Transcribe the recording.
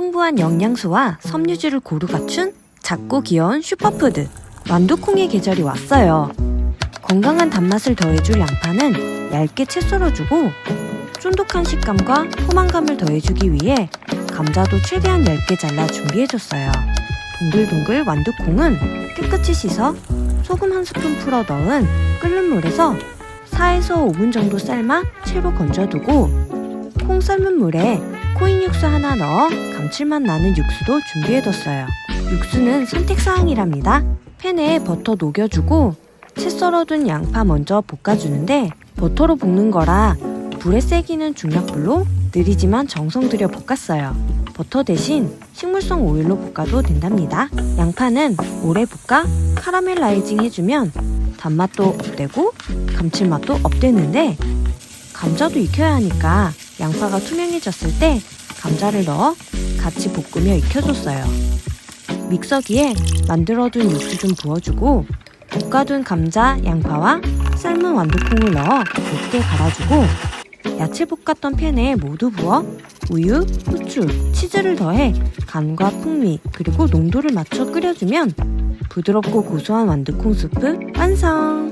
풍부한 영양소와 섬유질을 고루 갖춘 작고 귀여운 슈퍼푸드 완두콩의 계절이 왔어요. 건강한 단맛을 더해줄 양파는 얇게 채 썰어주고 쫀득한 식감과 포만감을 더해주기 위해 감자도 최대한 얇게 잘라 준비해줬어요. 동글동글 완두콩은 깨끗이 씻어 소금 한 스푼 풀어 넣은 끓는 물에서 4에서 5분 정도 삶아 채로 건져두고 콩 삶은 물에 코인 육수 하나 넣어 감칠맛 나는 육수도 준비해뒀어요. 육수는 선택사항이랍니다. 팬에 버터 녹여주고 채 썰어둔 양파 먼저 볶아주는데 버터로 볶는 거라 불의 세기는 중약불로 느리지만 정성 들여 볶았어요. 버터 대신 식물성 오일로 볶아도 된답니다. 양파는 오래 볶아 카라멜라이징 해주면 단맛도 업되고 감칠맛도 업되는데 감자도 익혀야 하니까 양파가 투명해졌을 때 감자를 넣어 같이 볶으며 익혀줬어요. 믹서기에 만들어둔 육수 좀 부어주고 볶아둔 감자, 양파와 삶은 완두콩을 넣어 곱게 갈아주고 야채 볶았던 팬에 모두 부어 우유, 후추, 치즈를 더해 간과 풍미 그리고 농도를 맞춰 끓여주면 부드럽고 고소한 완두콩 수프 완성!